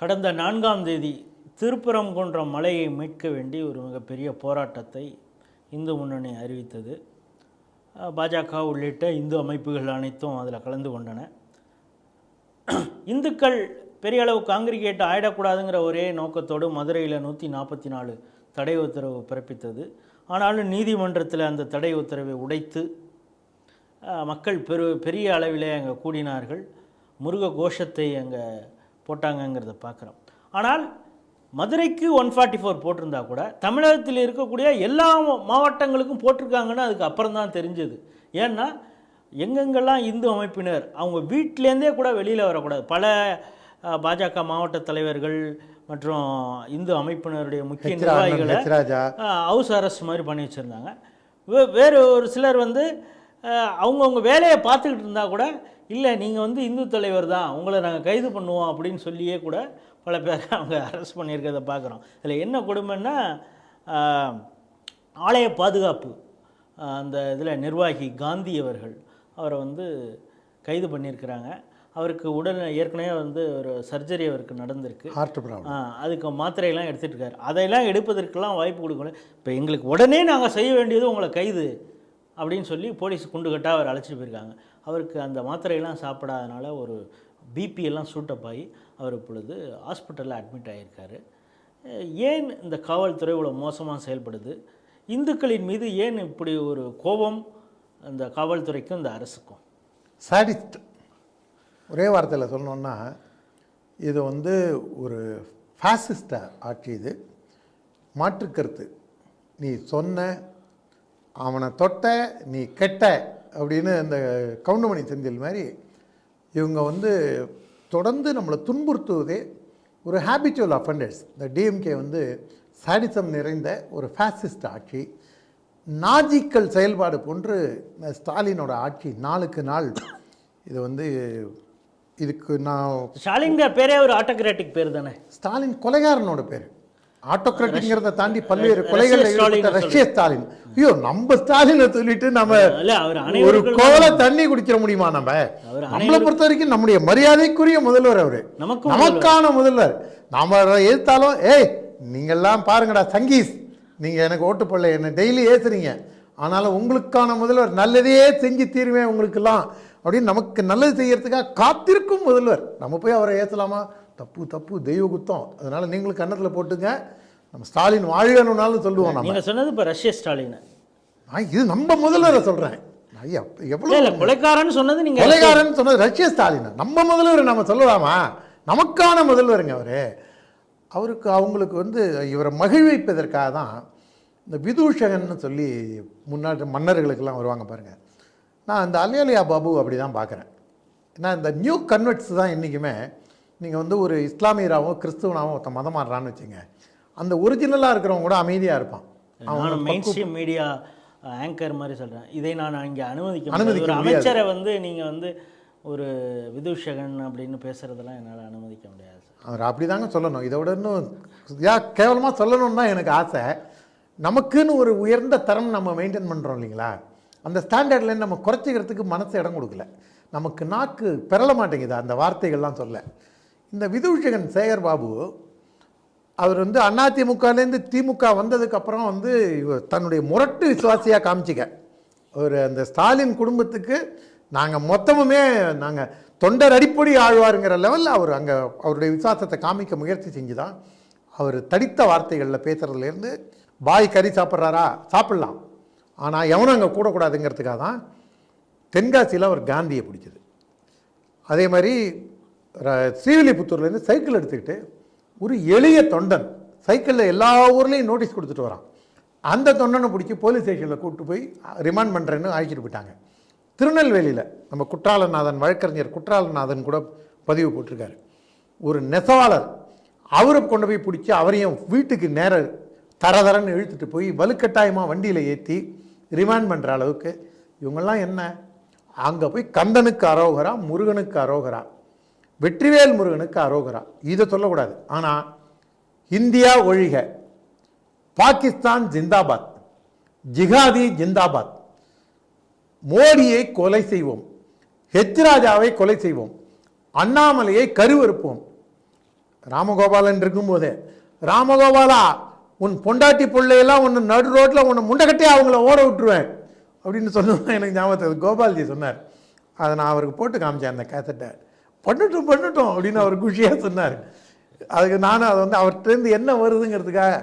கடந்த நான்காம் தேதி திருப்பரங்குன்றம் மலையை மீட்க வேண்டி ஒரு மிகப்பெரிய போராட்டத்தை இந்து முன்னணி அறிவித்தது. பாஜக உள்ளிட்ட இந்து அமைப்புகள் அனைத்தும் அதில் கலந்து கொண்டன. இந்துக்கள் பெரிய அளவு காங்கிரிகேட் ஆயிடக்கூடாதுங்கிற ஒரே நோக்கத்தோடு மதுரையில் நூற்றி நாற்பத்தி நாலு தடை உத்தரவு பிறப்பித்தது. ஆனாலும் நீதிமன்றத்தில் அந்த தடை உத்தரவை உடைத்து மக்கள் பெரு பெரிய அளவிலே அங்கே கூடினார்கள். முருக கோஷத்தை அங்கே போட்டாங்கங்கிறத பார்க்குறோம். ஆனால் மதுரைக்கு ஒன் ஃபார்ட்டி ஃபோர் போட்டிருந்தா கூட தமிழகத்தில் இருக்கக்கூடிய எல்லா மாவட்டங்களுக்கும் போட்டிருக்காங்கன்னு அதுக்கு அப்புறம் தான் தெரிஞ்சது. ஏன்னா எங்கெங்கெல்லாம் இந்து அமைப்பினர் அவங்க வீட்டிலேருந்தே கூட வெளியில் வரக்கூடாது. பல பாஜக மாவட்ட தலைவர்கள் மற்றும் இந்து அமைப்பினருடைய முக்கிய நிர்வாகிகளை ஹவுஸ் அரெஸ்ட் மாதிரி பண்ணி வச்சுருந்தாங்க. வே வேறு ஒரு சிலர் வந்து அவங்கவங்க வேலையை பார்த்துக்கிட்டு இருந்தால் கூட இல்லை நீங்கள் வந்து இந்து தலைவர் தான் உங்களை நாங்கள் கைது பண்ணுவோம் அப்படின்னு சொல்லியே கூட பல பேர் அவங்க அரெஸ்ட் பண்ணியிருக்கிறத பார்க்குறோம். இதில் என்ன கொடுமைன்னா ஆலய பாதுகாப்பு அந்த இதில் நிர்வாகி காந்தி அவர்கள் அவரை வந்து கைது பண்ணியிருக்கிறாங்க. அவருக்கு உடல் ஏற்கனவே வந்து ஒரு சர்ஜரி அவருக்கு நடந்திருக்கு. ஹார்ட் ப்ராப்ளம் அதுக்கு மாத்திரையெல்லாம் எடுத்துட்டு இருக்காரு. அதையெல்லாம் எடுப்பதற்கெல்லாம் வாய்ப்பு கொடுக்கல. இப்போ எங்களுக்கு உடனே நாங்கள் செய்ய வேண்டியது உங்களை கைது அப்படின்னு சொல்லி போலீஸ் குண்டு கட்டாக அவர் அழைச்சிட்டு போயிருக்காங்க. அவருக்கு அந்த மாத்திரையெல்லாம் சாப்பிடாதனால ஒரு பிபியெல்லாம் சூட்டப் ஆகி அவர் இப்பொழுது ஹாஸ்பிட்டலில் அட்மிட் ஆகியிருக்காரு ஏன் இந்த காவல்துறை இவ்வளோ மோசமாக செயல்படுது? இந்துக்களின் மீது ஏன் இப்படி ஒரு கோபம் இந்த காவல்துறைக்கும் இந்த அரசுக்கும்? சாடிஸ்ட் ஒரே வார்த்தையில் சொல்லணுன்னா இது வந்து ஒரு ஃபாசிஸ்ட ஆட்சி இது. மாற்றுக்கருத்து நீ சொன்ன அவனை தொட்ட நீ கெட்ட அப்படின்னு இந்த கவுண்டமணி செந்தில் மாதிரி இவங்க வந்து தொடர்ந்து நம்மளை துன்புறுத்துவதே ஒரு ஹேபிச்சுவல் அஃபண்டர்ஸ் இந்த டிஎம்கே வந்து சாடிசம் நிறைந்த ஒரு ஃபேசிஸ்ட் ஆட்சி நாஜிக்கள் செயல்பாடு போன்று இந்த ஸ்டாலினோட ஆட்சி நாளுக்கு நாள் இது வந்து இதுக்கு நான் ஸ்டாலின்கிற பேரே ஒரு ஆட்டோகிராட்டிக் பேர் தானே? ஸ்டாலின் கொலைகாரனோட பேர். ஆட்டோகிராட்டிங்கிறத தாண்டி பல்வேறு கொலைகள் ரஷ்ய ஸ்டாலின் ரஷ்ய ஸ்டாலின். ஐயோ நம்ம ஸ்டாலினை சொல்லிட்டு நம்ம ஒரு கோல தண்ணி குடிக்கிற முடியுமா நம்ம? நம்மளை பொறுத்த வரைக்கும் நம்முடைய மரியாதைக்குரிய முதல்வர் அவரு. நமக்கான முதல்வர். நாம எதிர்த்தாலும் ஏய் நீங்கெல்லாம் பாருங்கடா சங்கீஸ் நீங்க எனக்கு ஓட்டு போடல என்ன டெய்லி ஏசுறீங்க ஆனாலும் உங்களுக்கான முதல்வர் நல்லதே செஞ்சு தீருவேன் உங்களுக்கெல்லாம் அப்படின்னு நமக்கு நல்லது செய்யறதுக்காக காத்திருக்கும் முதல்வர். நம்ம போய் அவரை ஏற்றலாமா தப்பு தப்பு தெய்வ குத்தம் அதனால நீங்களும் கன்னத்தில் போட்டுங்க. நம்ம ஸ்டாலின் வாழ்கணும்னாலும் சொல்லுவோம் நம்ம. சொன்னது இப்போ ரஷ்ய ஸ்டாலின். நான் இது நம்ம முதல்வரை சொல்றேன். ஐயா இல்ல எவ்வளவு இல்ல கொலைக்காரன்னு சொன்னது நீங்க கொலைகாரன் சொன்னது ரஷ்ய ஸ்டாலின். நம்ம முதல்வர் நம்ம சொல்லலாமா? நமக்கான முதல்வருங்க அவரு. அவருக்கு அவங்களுக்கு வந்து இவரை மகிழ்விப்பதற்காக தான் இந்த விதூஷகன்னு சொல்லி முன்னாடி மன்னர்களுக்கெல்லாம் வருவாங்க பாருங்க. நான் இந்த அலியலியா பாபு அப்படி தான் பார்க்குறேன். ஏன்னா இந்த நியூ கன்வெர்ட்ஸ் தான் இன்றைக்குமே நீங்கள் வந்து ஒரு இஸ்லாமியராகவோ கிறிஸ்துவனாவோ ஒருத்த மதம் மாறுறான்னு வச்சுங்க. அந்த ஒரிஜினலாக இருக்கிறவங்க கூட அமைதியாக இருப்பான். நான் மெயின் ஸ்ட்ரீம் மீடியா ஆங்கர் மாதிரி சொல்றேன். இதை நான் இங்க அனுமதிக்க. அனுமதிக்க. அமைச்சரை வந்து நீங்க வந்து ஒரு விதூஷகன் அப்படின்னு பேசுறதெல்லாம் என்னால அனுமதிக்க முடியாது அவர் அப்படி தாங்க சொல்லணும். இதை விட இன்னும் யா கேவலமாக சொல்லணும்னு தான் எனக்கு ஆசை. நமக்குன்னு ஒரு உயர்ந்த தரம் நம்ம மெயின்டைன் பண்ணுறோம் இல்லைங்களா? அந்த ஸ்டாண்டர்டில் நம்ம குறைச்சிக்கிறதுக்கு மனசு இடம் கொடுக்கல. நமக்கு நாக்கு பெறல மாட்டேங்குது. அந்த வார்த்தைகள்லாம் சொல்ல. இந்த விதுஷகன் சேகர் பாபு அவர் வந்து அதிமுகலேருந்து திமுக வந்ததுக்கப்புறம் வந்து இவர் தன்னுடைய முரட்டு விசுவாசியாக காமிச்சிக்க. ஒரு அந்த ஸ்டாலின் குடும்பத்துக்கு நாங்கள் மொத்தமுமே நாங்கள் தொண்டர் அடிப்படை ஆழ்வாருங்கிற லெவலில் அவர் அங்கே அவருடைய விசுவாசத்தை காமிக்க முயற்சி செஞ்சு தான் அவர் தடித்த வார்த்தைகளில் பேசுகிறதுலேருந்து பாய் கறி சாப்பிட்றாரா? சாப்பிட்லாம். ஆனால் எவனும் அங்கே கூடக்கூடாதுங்கிறதுக்காக தான் தென்காசியில் அவர் காந்தியை பிடிச்சது. அதே மாதிரி ஸ்ரீவில்லிபுத்தூர்லேருந்து சைக்கிள் எடுத்துக்கிட்டு ஒரு எளிய தொண்டன் சைக்கிளில் எல்லா ஊர்லேயும் நோட்டீஸ் கொடுத்துட்டு வரான். அந்த தொண்டனை பிடிச்சி போலீஸ் ஸ்டேஷனில் கூப்பிட்டு போய் ரிமாண்ட் பண்ணுறேன்னு அழைச்சிட்டு போயிட்டாங்க. திருநெல்வேலியில் நம்ம குற்றாலநாதன் வழக்கறிஞர் குற்றாலநாதன் கூட பதிவு போட்டிருக்காரு. ஒரு நெசவாளர் அவரை கொண்டு போய் பிடிச்சி அவரையும் வீட்டுக்கு நேர தரதரன்னு இழுத்துட்டு போய் வலுக்கட்டாயமாக வண்டியில் ஏற்றி ரிமாண்ட் பண்ணுற அளவுக்கு இவங்கெல்லாம் என்ன? அங்கே போய் கந்தனுக்கு அரோகரா முருகனுக்கு அரோகரா. வெற்றிவேல் முருகனுக்கு அரோகரா. இதை சொல்லக்கூடாது. ஆனால் இந்தியா ஒழிக பாகிஸ்தான் ஜிந்தாபாத் ஜிகாதி ஜிந்தாபாத் மோடியை கொலை செய்வோம் ஹெச் ராஜாவை கொலை செய்வோம் அண்ணாமலையை கருவறுப்போம். ராமகோபாலன் இருக்கும்போதே ராமகோபாலா உன் பொண்டாட்டி பிள்ளையெல்லாம் உன்னை நடு ரோட்டில் உன்னை முண்டைக்கட்டி அவங்கள ஓட விட்டுருவேன். அப்படின்னு சொன்னதான் எனக்கு ஞாபகத்தில் கோபால்ஜி சொன்னார். அதை நான் அவருக்கு போட்டு காமிச்சேன் அந்த கேசட்டை. பண்ணட்டும் பண்ணட்டும் அப்படின்னு அவர் குஷியாக சொன்னார். அதுக்கு நானும் அதை வந்து அவர்கிட்டருந்து என்ன வருதுங்கிறதுக்காக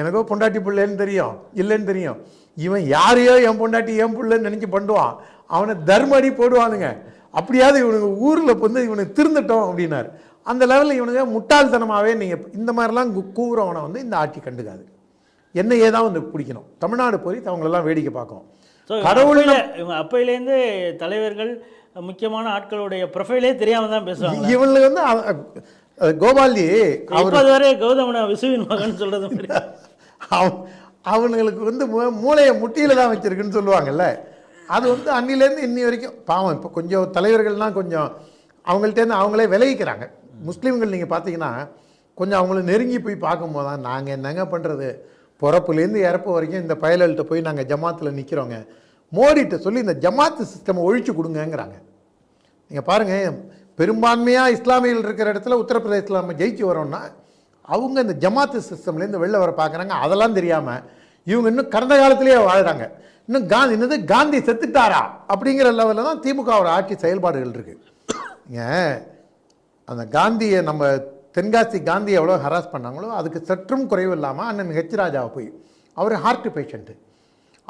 எனக்கோ பொண்டாட்டி பிள்ளைன்னு தெரியும் இல்லைன்னு தெரியும். இவன் யாரையோ என் பொண்டாட்டி என் பிள்ளைன்னு நினச்சி பண்ணுவான். அவனை தர்மடி போடுவானுங்க. அப்படியாவது இவனுங்க ஊரில் வந்து இவனுக்கு திருந்தட்டும் அப்படின்னாரு. அந்த லெவலில் இவனுங்க முட்டாள்தனமாகவே நீங்கள் இந்த மாதிரிலாம் கூவுறவனை வந்து இந்த ஆட்சி கண்டுக்காது. என்னையே தான் வந்து பிடிக்கணும். தமிழ்நாடு போய் அவங்களெல்லாம் வேடிக்கை பார்க்கும் ஸோ கடவுள் இவங்க அப்பையிலேருந்து தலைவர்கள் முக்கியமான ஆட்களுடைய ப்ரொஃபைலே தெரியாம தான் பேசுவாங்க இவனுக்கு வந்து கோபால்ஜி அவர் இப்போ வரை கௌதமன விசுவின் மகன் அவன் அவனுங்களுக்கு வந்து மூளையை முட்டியில தான் வச்சிருக்குன்னு சொல்லுவாங்கல்ல. அது வந்து அன்னிலேருந்து இன்னி வரைக்கும் பாவம் இப்போ கொஞ்சம் தலைவர்கள்லாம் கொஞ்சம் அவங்கள்ட்டேருந்து அவங்களே விலகிக்கிறாங்க. முஸ்லீம்கள் நீங்கள் பார்த்தீங்கன்னா கொஞ்சம் அவங்கள நெருங்கி போய் பார்க்கும்போது தான் நாங்கள் என்னங்க பண்ணுறது பிறப்புலேருந்து இறப்பு வரைக்கும் இந்த பயல்கள்ட்ட போய் நாங்கள் ஜமாத்தில் நிற்கிறோங்க மோடிட்ட சொல்லி இந்த ஜமாத்து சிஸ்டமை ஒழிச்சு கொடுங்கங்கிறாங்க. நீங்கள் பாருங்கள் பெரும்பான்மையாக இஸ்லாமியர்கள் இருக்கிற இடத்துல உத்தரப்பிரதேசத்தில் நம்ம ஜெயிச்சு வரோம்னா அவங்க இந்த ஜமாத்து சிஸ்டம்லேருந்து வெளில வர பார்க்குறாங்க அதெல்லாம் தெரியாமல் இவங்க இன்னும் கடந்த காலத்திலேயே வாழ்கிறாங்க இன்னும் காந்தி என்னது? காந்தி செத்துட்டாரா? அப்படிங்கிற லெவலில் தான் திமுகவோட ஆட்சி செயல்பாடுகள் இருக்குது ஏன் அந்த காந்தியை நம்ம தென்காசி காந்தி எவ்வளோ ஹராஸ் பண்ணாங்களோ அதுக்கு சற்றும் குறைவு இல்லாமல் அண்ணன் ஹெச் ராஜாவை போய் அவர் ஹார்ட் பேஷண்ட்டு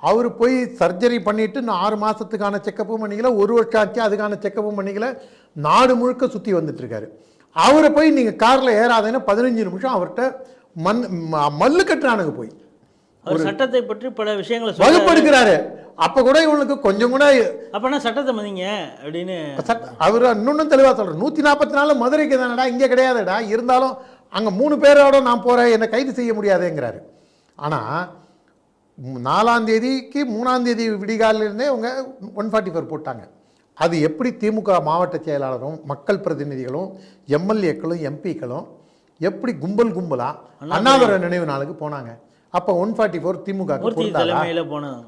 அவர் போய் சர்ஜரி பண்ணிட்டு இன்னும் ஆறு மாதத்துக்கான செக்கப்பும் பண்ணிக்கல ஒரு வருஷம் ஆச்சு அதுக்கான செக்கப்பும் பண்ணிக்கல நாடு முழுக்க சுற்றி வந்துட்டு இருக்காரு. அவரை போய் நீங்கள் காரில் ஏறாதேன்னு பதினஞ்சு நிமிஷம் அவர்கிட்ட மண் மல்லு கட்டுறானுங்க போய். அவர் சட்டத்தை பற்றி பல விஷயங்களை வகுப்படுக்கிறாரு. அப்போ கூட இவனுக்கு கொஞ்சம் கூட அப்பனா சட்டத்தை மதிங்க அப்படின்னு? சட்ட- அவர் இன்னொன்னும் தெளிவாக சொல்கிறேன் நூற்றி நாற்பத்தி நாலு மதுரைக்கு தானடா இங்கே கிடையாதுடா. இருந்தாலும் அங்கே மூணு பேரோட நான் போகிறேன் என்னை கைது செய்ய முடியாதேங்கிறாரு. ஆனால் நாலாம் தேதிக்கு மூணாம் தேதி விடிகாலிலிருந்தே அவங்க ஒன் ஃபார்ட்டி ஃபோர் போட்டாங்க. அது எப்படி திமுக மாவட்ட செயலாளரும் மக்கள் பிரதிநிதிகளும் எம்எல்ஏக்களும் எம்பிக்களும் எப்படி கும்பல் கும்பலாக அண்ணாதுரை நினைவு நாளுக்கு போனாங்க. அப்போ ஒன் ஃபார்ட்டி ஃபோர் திமுக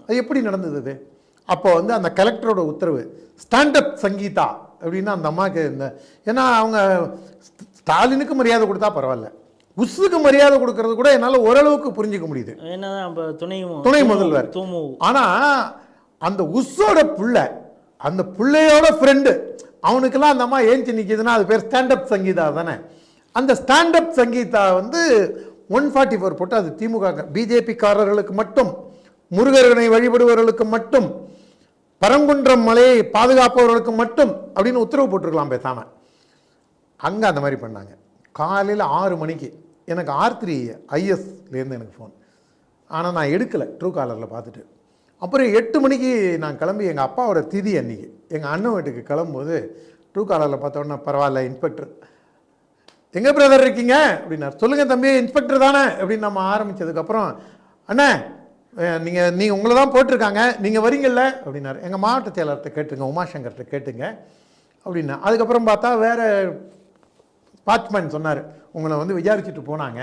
அது எப்படி நடந்தது அது அப்போ வந்து அந்த கலெக்டரோட உத்தரவு ஸ்டாண்டப் சங்கீதா அப்படின்னு அந்த அம்மாவுக்கு இந்த ஏன்னா அவங்க ஸ்ட- ஸ்டாலினுக்கு மரியாதை கொடுத்தா பரவாயில்ல. உஸ்ஸுக்கு மரியாதை கொடுக்கறது கூட என்னால் ஓரளவுக்கு புரிஞ்சுக்க முடியுது. துணை முதல்வர். துமு. ஆனா அந்த உஸ்ஸோட புள்ள அந்த பிள்ளையோட ஃப்ரெண்டு அவனுக்கெல்லாம் அந்த அம்மா ஏஞ்சி நிற்கிதுன்னா அது பேர் ஸ்டாண்டப் சங்கீதா தானே. அந்த ஸ்டாண்டப் சங்கீதா வந்து ஒன் ஃபார்ட்டி ஃபோர் போட்டு அது திமுக பிஜேபிக்காரர்களுக்கு மட்டும் முருகர்களை வழிபடுபவர்களுக்கு மட்டும் பரங்குன்றம் மலையை பாதுகாப்பவர்களுக்கு மட்டும் அப்படின்னு உத்தரவு போட்டிருக்கலாம் பேசாம. அங்கே அந்த மாதிரி பண்ணாங்க. காலையில் ஆறு மணிக்கு. எனக்கு ஆர் த்ரீ ஐஎஸ்லேருந்து எனக்கு ஃபோன் ஆனால் நான் எடுக்கலை. ட்ரூ காலரில் பார்த்துட்டு. அப்புறம் எட்டு மணிக்கு நான் கிளம்பி எங்கள் அப்பாவோட திதி அன்னைக்கு. எங்கள் அண்ணன் வீட்டுக்கு கிளம்பும்போது ட்ரூ காலரில் பார்த்தோன்னா பரவாயில்ல இன்ஸ்பெக்டர் எங்கே பிரதர் இருக்கீங்க? அப்படின்னார். சொல்லுங்கள் தம்பி இன்ஸ்பெக்டர் தானே. அப்படின்னு நம்ம ஆரம்பித்ததுக்கப்புறம் அண்ணே நீங்கள் நீங்கள் உங்களை தான் போட்டிருக்காங்க. நீங்கள் வரீங்கள்ல அப்படின்னாரு. எங்கள் மாவட்ட செயலர்கிட்ட கேட்டுங்க உமாசங்கர்கிட்ட கேட்டுங்க. அப்படின்னா அதுக்கப்புறம் பார்த்தா வேறு வாட்ச்மேன் சொன்னார் உங்களை வந்து விசாரிச்சுட்டு போனாங்க.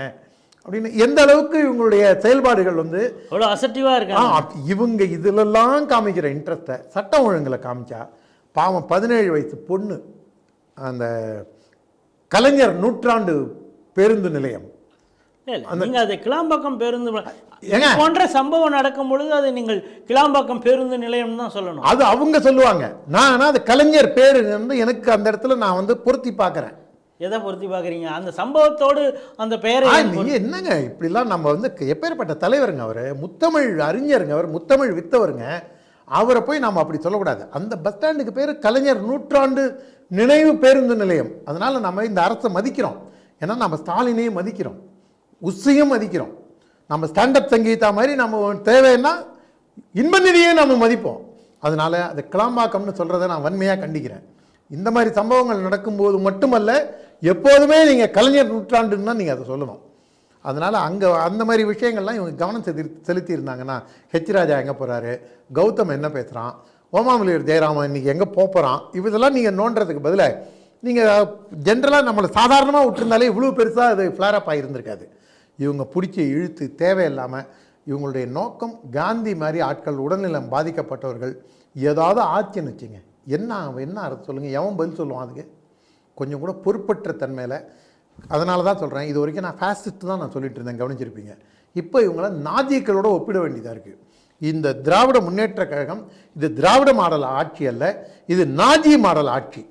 அப்படின்னு. எந்த அளவுக்கு இவங்களுடைய செயல்பாடுகள் வந்து அவ்வளோ அசட்டிவா ஆ, இருக்காங்க. அப்ப இவங்க இதிலெல்லாம் காமிக்கிற இன்ட்ரெஸ்ட்டை சட்டம் ஒழுங்குல காமிச்சா பாவம் பதினேழு வயசு பொண்ணு அந்த கலைஞர் நூற்றாண்டு பேருந்து நிலையம். இல்ல, நீங்க அதை கிளாம்பாக்கம் பேருந்து போன்ற சம்பவம் நடக்கும் பொழுது அதை நீங்கள் கிளாம்பாக்கம் பேருந்து நிலையம் தான் சொல்லணும். அது அவங்க சொல்லுவாங்க. நான் ஆனா அது கலைஞர் பேரு வந்து எனக்கு அந்த இடத்துல நான் வந்து பொருத்தி பார்க்குறேன். எதை பொருத்தி பார்க்குறீங்க? அந்த சம்பவத்தோடு அந்த பெயரை ஆ, ஏன் நீங்க என்னங்க? இப்படிலாம் நம்ம வந்து எப்பேற்பட்ட தலைவருங்க அவர். முத்தமிழ் அறிஞருங்க அவர் முத்தமிழ் வித்தவருங்க. அவரை போய் நாம் அப்படி சொல்லக்கூடாது. அந்த பஸ் ஸ்டாண்டுக்கு பேர் கலைஞர் நூற்றாண்டு நினைவு பேருந்து நிலையம். அதனால நம்ம இந்த அரசை மதிக்கிறோம். ஏன்னா நம்ம ஸ்டாலினையும் மதிக்கிறோம். உஸ்ஸையும் மதிக்கிறோம். நம்ம ஸ்டாண்டப் சங்கீதா மாதிரி நம்ம தேவைன்னா இன்ப நிதியை நம்ம மதிப்போம். அதனால அது கிளாம்பாக்கம்னு சொல்கிறத நான் வன்மையாக கண்டிக்கிறேன். இந்த மாதிரி சம்பவங்கள் நடக்கும்போது மட்டுமல்ல எப்போதுமே நீங்கள் கலைஞர் நூற்றாண்டுன்னா நீங்கள் அதை சொல்லணும். அதனால் அங்கே அந்த மாதிரி விஷயங்கள்லாம் இவங்க கவனம் செலுத்தி செலுத்தி இருந்தாங்கன்னா ஹெச் ராஜா எங்கே போகிறாரு கௌதம் என்ன பேசுகிறான் ஓமாமலியர் ஜெயராமன் இன்னைக்கு எங்கே போகிறான் இதெல்லாம் நீங்கள் நோண்டுறதுக்கு பதிலாக நீங்கள் ஜென்ரலாக நம்மளை சாதாரணமாக விட்டுருந்தாலே இவ்வளோ பெருசாக அது ஃப்ளாரப் ஆகியிருந்திருக்காது இவங்க பிடிச்சி இழுத்து தேவையில்லாமல் இவங்களுடைய நோக்கம் காந்தி மாதிரி ஆட்கள் உடல்நலம் பாதிக்கப்பட்டவர்கள் ஏதாவது ஆச்சுன்னு வச்சுங்க. என்ன அவன் என்ன சொல்லுங்கள் எவன் பதில் சொல்லுவான் அதுக்கு? கொஞ்சம் கூட பொறுப்பற்ற தன்மையில் அதனால தான் சொல்கிறேன் இது வரைக்கும் நான் ஃபேசிஸ்ட் தான் நான் சொல்லிட்டு இருந்தேன் கவனிச்சிருப்பீங்க. இப்போ இவங்கள நாஜிக்களோட ஒப்பிட வேண்டியதாக இருக்குது இந்த திராவிட முன்னேற்ற கழகம் இது திராவிட மாடல் ஆட்சி அல்ல இது நாஜி மாடல் ஆட்சி.